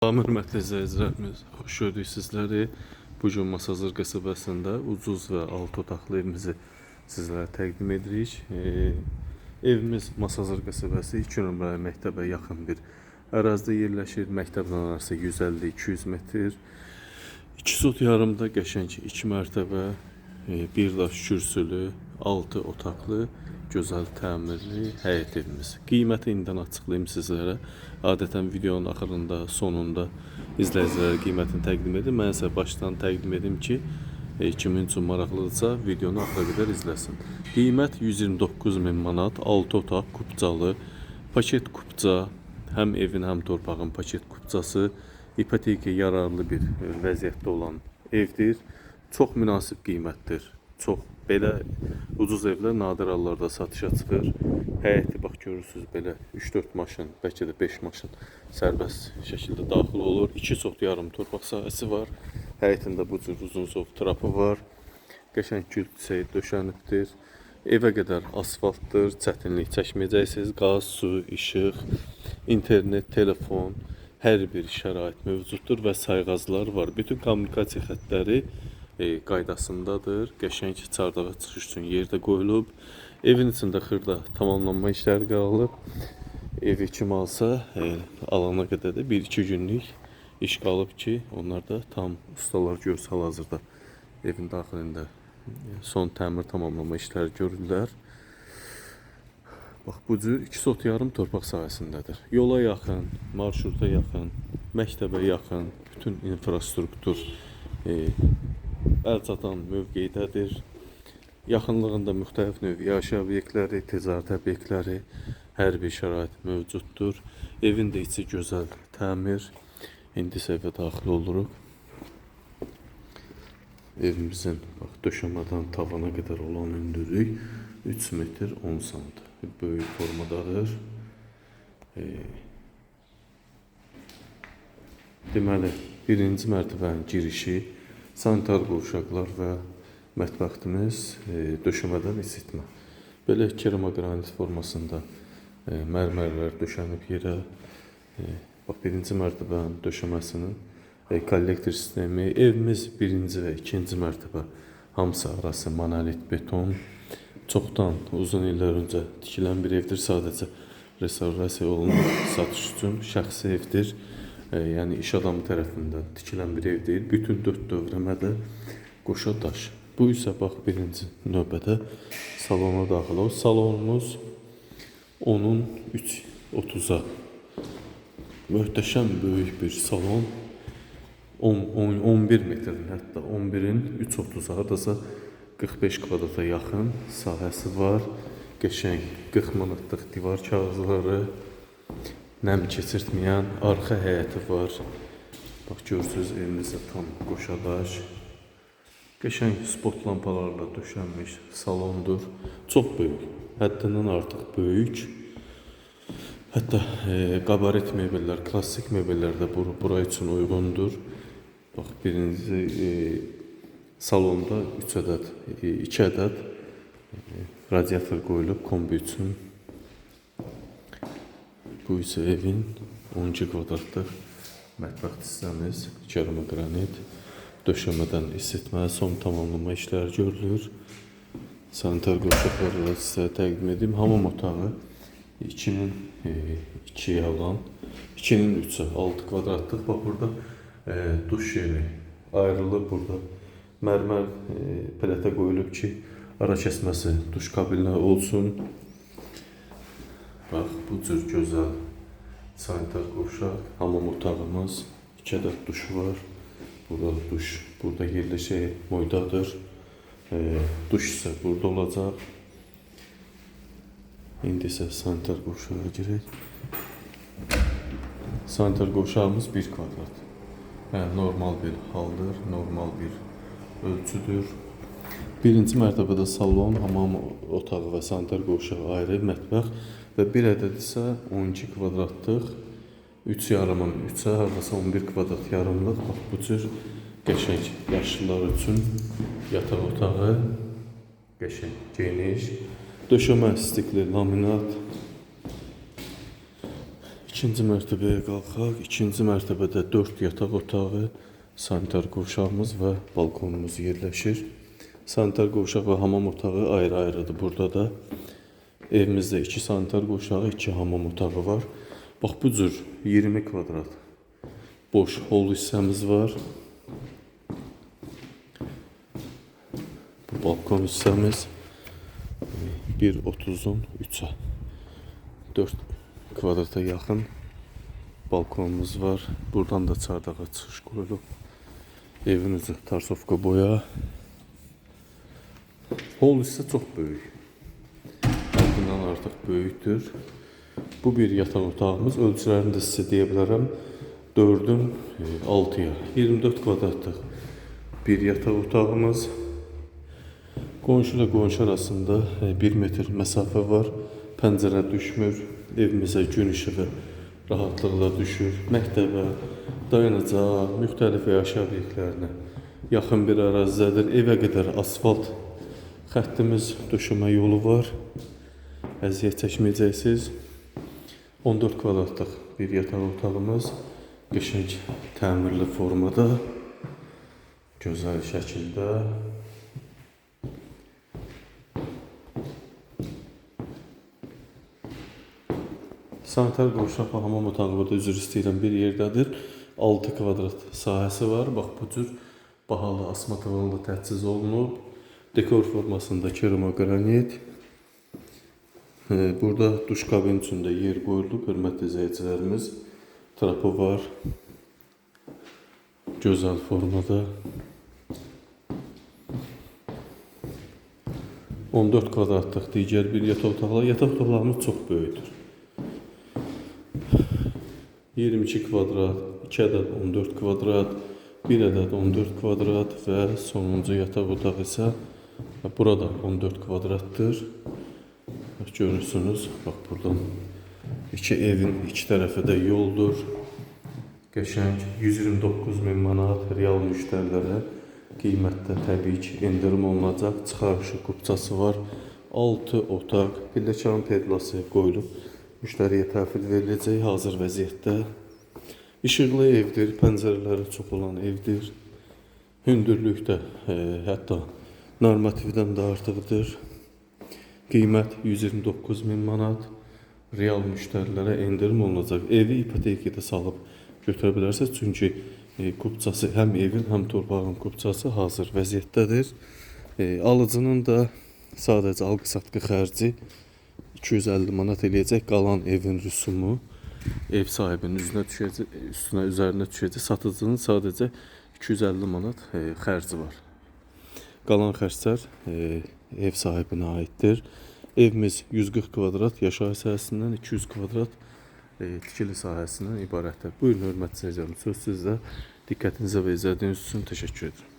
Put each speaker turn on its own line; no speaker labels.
Salam hörmətli izləyicilərimiz, xoş gördük sizləri. Bu gün Masazır qəsəbəsində ucuz və alt otaqlı evimizi sizlərə təqdim edirik. Ee, evimiz Masazır qəsəbəsi 2 nömrəli məktəbə yaxın bir ərazidə yerləşir. Məktəblə arası 150-200 metr. 2 sot yarımda qəşəng 2 mərtəbə, e, bir daş kürsülü, 6 otaqlı, gözəl təmirli həyət evimiz. Qiyməti indidən açıqlayım sizlərə. Adətən videonun axırında, sonunda izləyicilərə qiymətini təqdim edim. Mən isə başdan təqdim edim ki, e, kimin üçün maraqlıdırsa videonu axıra qədər izləsin. Qiymət 129 min manat, 6 otaq, kupcalı, paket kupca, həm evin, həm torpağın paket kupcası, ipoteka yararlı bir e, vəziyyətdə olan evdir. Çox münasib qiymətdir. Çox belə ucuz evlər nadir hallarda satışa çıxır. Həyəti bax görürsüz belə 3-4 maşın, bəlkə də 5 maşın sərbəst şəkildə daxil olur. 2 sot yarım torpaq sahəsi var. Həyətində bu cür uzun sov trapı var. Qəşəng gül çiçəyi döşənibdir. Evə qədər asfaltdır, çətinlik çəkməyəcəksiniz. Qaz, su, işıq, internet, telefon, hər bir şərait mövcuddur və sayğaclar var. Bütün kommunikasiya xəttləri e, qaydasındadır. Qəşəng çardağa çıxış üçün yerdə qoyulub. Evin içində xırda tamamlanma işləri qalıb. Evi kim alsa, e, alana qədər də 1-2 günlük iş qalıb ki, onlar da tam ustalar görsə hal-hazırda evin daxilində e, son təmir tamamlama işləri görürlər. Bax bu cür 2 sot yarım torpaq sahəsindədir. Yola yaxın, marşruta yaxın, məktəbə yaxın, bütün infrastruktur e, əl çatan mövqeydədir. Yaxınlığında müxtəlif növ yaşayış obyektləri, ticarət obyektləri, hər bir şərait mövcuddur. Evin də içi gözəl, təmir. İndi isə evə daxil oluruq. Evimizin bax döşəmədən tavana qədər olan hündürlük 3 metr 10 sm. Böyük formadadır. E, deməli, birinci mərtəbənin girişi sanitar qovşaqlar və mətbəxtimiz döşəmədən isitmə. Belə keramogranit formasında mərmərlər döşənib yerə. Bax birinci mərtəbənin döşəməsinin kollektor sistemi, evimiz birinci və ikinci mərtəbə hamısı arası monolit beton. Çoxdan uzun illər öncə tikilən bir evdir. Sadəcə restavrasiya olunub satış üçün şəxsi evdir. Yəni iş adamı tərəfindən tikilən bir ev deyil. Bütün dörd dövrəmədə qoşa daş. Bu isə bax birinci növbədə salona daxil olur. Salonumuz onun 3.30-a möhtəşəm böyük bir salon. 10, 10, 11 metrin hətta 11-in 3.30 hardasa 45 kvadrata yaxın sahəsi var. Qəşəng 40 manatlıq divar kağızları, nəm keçirtməyən arxa həyəti var. Bax görürsüz evimizdə tam qoşadaş. Qəşəng spot lampalarla döşənmiş salondur. Çox böyük, həddindən artıq böyük. Hətta e, qabaret mebellər, klassik mebellər də bur bura üçün uyğundur. Bax birinci e, salonda 3 ədəd, 2 ədəd e, radiator qoyulub kombi üçün. Bu isə evin 12 kvadratlıq mətbəx hissəmiz, keramogranit, döşəmədən isitmə, son tamamlama işləri görülür. Sanitar qurşaqlarla sizə təqdim edim. Hamam otağı 2-nin 2-yə olan 2-nin 3-ə 6 kvadratlıq. Bax burada e, duş yeri ayrılıb burada mərmər e, plətə qoyulub ki, ara kəsməsi duş kabininə olsun. Bu cür gözəl sanitar qovşaq, hamam otağımız, 2 ədəd duşu var. Burada duş, burada yerləşək moydadır. E, duş isə burada olacaq. İndi isə sanitar qovşağa girək. Sanitar qovşağımız 1 kvadrat. Yəni normal bir haldır, normal bir ölçüdür. Birinci mərtəbədə salon, hamam otağı və sanitar qovşağı ayrı, mətbəx və bir ədəd isə 12 kvadratlıq 3 yarımın 3-ə hardasa 11 kvadrat yarımlıq bax bu cür qəşəng yaşlılar üçün yataq otağı qəşəng geniş döşəmə stikli laminat İkinci mərtəbəyə qalxaq. İkinci mərtəbədə 4 yataq otağı, sanitar qovşağımız və balkonumuz yerləşir. Sanitar qovşaq və hamam otağı ayrı-ayrıdır. Burada da evimizdə 2 sanitar qovşağı, 2 hamam otağı var. Bax bu cür 20 kvadrat boş hol hissəmiz var. Bu balkon hissəmiz 1.30-un 3-ə 4 kvadrata yaxın balkonumuz var. Buradan da çardağa çıxış qoyulub. Evin üzü tarsovka boya. Hol hissə çox böyük. Həddindən artıq böyükdür. Bu bir yataq otağımız. Ölçülərini də sizə deyə bilərəm. 4-ün 6-ya 24 kvadratlıq bir yataq otağımız. Qonşu ilə qonşu arasında 1 metr məsafə var. Pəncərə düşmür. Evimizə gün işığı rahatlıqla düşür. Məktəbə, dayanacaq, müxtəlif yaşayış obyektlərinə yaxın bir ərazidədir. Evə qədər asfalt xəttimiz, döşəmə yolu var. Əziyyət çəkməyəcəksiniz. 14 kvadratlıq bir yataq otağımız qəşəng təmirli formada, gözəl şəkildə Sanitar və hamam otağı burada üzr istəyirəm bir yerdədir. 6 kvadrat sahəsi var. Bax bu cür bahalı asma tavanlı təchiz olunub. Dekor formasında keramogranit. Ee, Burada duş kabin içində yer qoyulub, hörmətli izləyicilərimiz. Trapı var. Gözəl formada. 14 kvadratlıq digər bir yataq otaqları. Yataq otaqlarımız çox böyükdür. 22 kvadrat, 2 ədəd 14 kvadrat, 1 ədəd 14 kvadrat və sonuncu yataq otağı isə burada 14 kvadratdır. Bax görürsünüz, bax buradan iki evin iki tərəfi də yoldur. Qəşəng 129 min manat real müştərilərə qiymətdə təbii ki endirim olunacaq. Çıxarışı qubçası var. 6 otaq, pilləkan pedlası qoyulub müştəriyə təhvil veriləcək hazır vəziyyətdə. İşıqlı evdir, pəncərələri çox olan evdir. Hündürlükdə e, hətta normativdən də artıqdır. Qiymət 129 min manat. Real müştərilərə endirim olunacaq. Evi ipotekaya salıb götürə bilərsiniz çünki e, kupçası həm evin, həm torpağın kupçası hazır vəziyyətdədir. E, alıcının da sadəcə alqı-satqı xərci 250 manat eləyəcək. Qalan evin rüsumu ev sahibinin üzünə düşəcək, üstünə üzərinə düşəcək. Satıcının sadəcə 250 manat e, xərci var. Qalan xərclər e, ev sahibinə aiddir. Evimiz 140 kvadrat yaşayış sahəsindən 200 kvadrat e, tikili sahəsindən ibarətdir. Buyurun hörmətli seyircilərim, söz sizdə. Diqqətinizə və izlədiyiniz üçün təşəkkür edirəm.